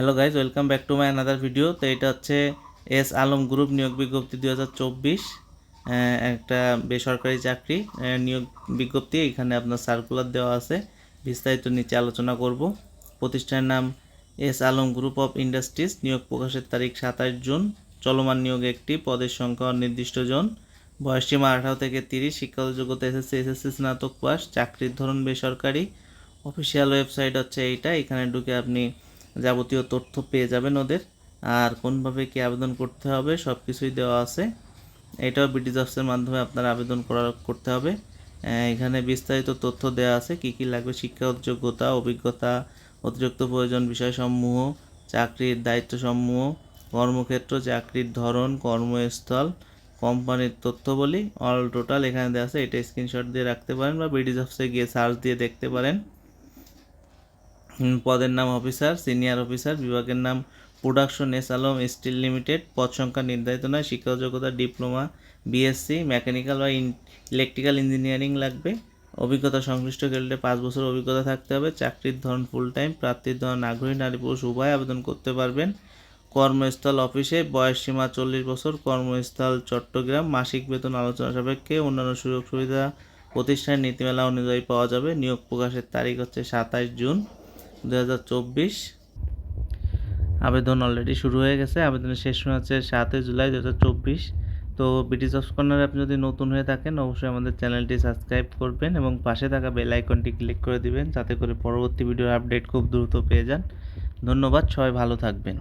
Hello guys welcome back to my another video তো এটা হচ্ছে এস আলম গ্রুপ নিয়োগ বিজ্ঞপ্তি দুই হাজার চব্বিশ একটা বেসরকারি চাকরি নিয়োগ বিজ্ঞপ্তি। এখানে আপনার সার্কুলার দেওয়া আছে। বিস্তারিত নিচে আলোচনা করব। প্রতিষ্ঠানের নাম S Alam group of industries নিয়োগ প্রকাশের তারিখ সাতাশ জুন। চলমান নিয়োগ একটি, পদের সংখ্যা নির্দিষ্ট জন। বয়সসীমা আঠারো থেকে তিরিশ, শিক্ষাগত যোগ্যতা এসএসসি এসএসসি স্নাতক পাস চাকরির ধরন বেসরকারি। অফিসিয়াল ওয়েবসাইট হচ্ছে এইটা, এখানে ঢুকে আপনি যাবতীয় তথ্য পেয়ে যাবেন ওদের। আর কোনভাবে কি আবেদন করতে হবে সব কিছুই দেওয়া আছে। এটাও বিডি জবসের মাধ্যমে আপনার আবেদন করা, করতে হবে। এখানে বিস্তারিত তথ্য দেওয়া আছে, কি কি লাগবে শিক্ষাগত যোগ্যতা, অভিজ্ঞতা, অতিরিক্ত প্রয়োজন বিষয়সমূহ, চাকরির দায়িত্বসমূহ, কর্মক্ষেত্র, চাকরির ধরন, কর্মস্থল, কোম্পানির তথ্যবলী অল টোটাল এখানে দেওয়া আছে। এটা স্ক্রিনশট দিয়ে রাখতে পারেন বা বিডি জবসে গিয়ে সার্চ দিয়ে দেখতে পারেন। পদের নাম অফিসার, সিনিয়র অফিসার, বিভাগের নাম production S Alam steel limited, পদ সংখ্যা নির্ধারিত নয়, শিক্ষা যোগ্যতা, ডিপ্লোমা বিএসসি মেকানিক্যাল বা ইলেকট্রিক্যাল ইঞ্জিনিয়ারিং লাগবে। অভিজ্ঞতা সংশ্লিষ্ট ক্ষেত্রে পাঁচ বছর অভিজ্ঞতা থাকতে হবে, চাকরির ধরন ফুল টাইম প্রার্থীর ধরন আগ্রহী, নারী পুরুষ উভয় আবেদন করতে পারবেন। কর্মস্থল অফিসে বয়স সীমা চল্লিশ বছর, কর্মস্থল চট্টগ্রাম, মাসিক বেতন আলোচনা সাপেক্ষে অন্যান্য সুযোগ সুবিধা প্রতিষ্ঠানের নীতিমালা অনুযায়ী পাওয়া যাবে। নিয়োগ প্রকাশের তারিখ হচ্ছে সাতাশ জুন। দু হাজার চব্বিশ। আবেদন অলরেডি শুরু হয়ে গেছে। আবেদনের শেষ সময় হচ্ছে সাতই জুলাই দু হাজার চব্বিশ। তো ব্রিটিশ অফ কর্নারে আপনি যদি নতুন হয়ে থাকেন, অবশ্যই আমাদের চ্যানেলটি সাবস্ক্রাইব করবেন এবং পাশে থাকা বেল আইকনটি ক্লিক করে দিবেন, যাতে করে পরবর্তী ভিডিওর আপডেট খুব দ্রুত পেয়ে যান। ধন্যবাদ, সবাই ভালো থাকবেন।